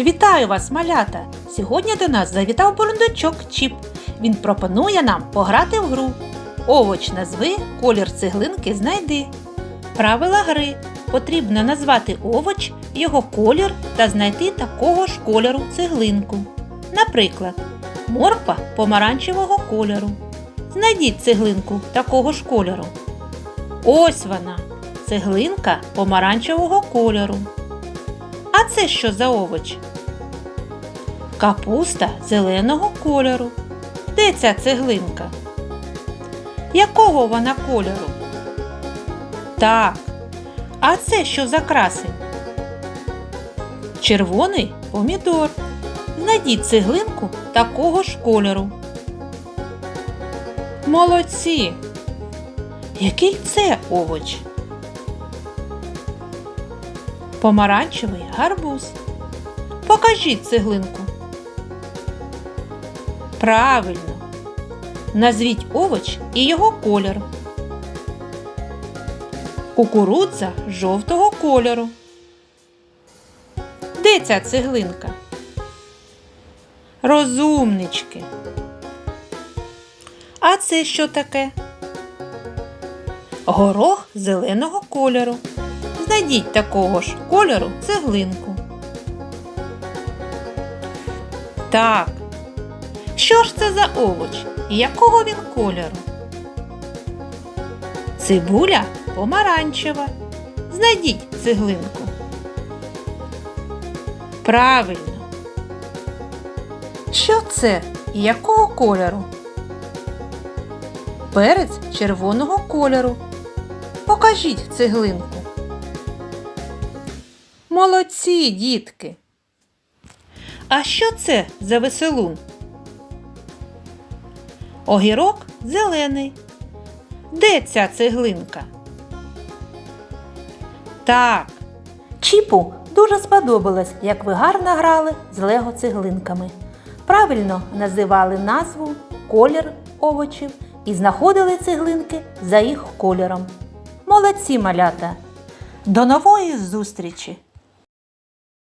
Вітаю вас, малята! Сьогодні до нас завітав бурундучок Чіп. Він пропонує нам пограти в гру. Овоч назви, колір цеглинки знайди. Правила гри. Потрібно назвати овоч, його колір та знайти такого ж кольору цеглинку. Наприклад, морква помаранчевого кольору. Знайдіть цеглинку такого ж кольору. Ось вона, цеглинка помаранчевого кольору. Це що за овоч? Капуста зеленого кольору. Де ця цеглинка? Якого вона кольору? Так. А це що за красень? Червоний помідор. Знайдіть цеглинку такого ж кольору. Молодці! Який це овоч? Помаранчевий гарбуз. Покажіть цеглинку. Правильно. Назвіть овоч і його колір. Кукурудза жовтого кольору. Де ця цеглинка? Розумнички. А це що таке? Горох зеленого кольору. Знайдіть такого ж кольору цеглинку. Так. Що ж це за овоч? І якого він кольору? Цибуля помаранчева. Знайдіть цеглинку. Правильно. Що це і якого кольору? Перець червоного кольору. Покажіть цеглинку. Молодці, дітки. А що це за веселун? Огірок зелений. Де ця цеглинка? Так. Чіпу дуже сподобалось, як ви гарно грали з лего цеглинками. Правильно називали назву, колір овочів і знаходили цеглинки за їх кольором. Молодці малята! До нової зустрічі!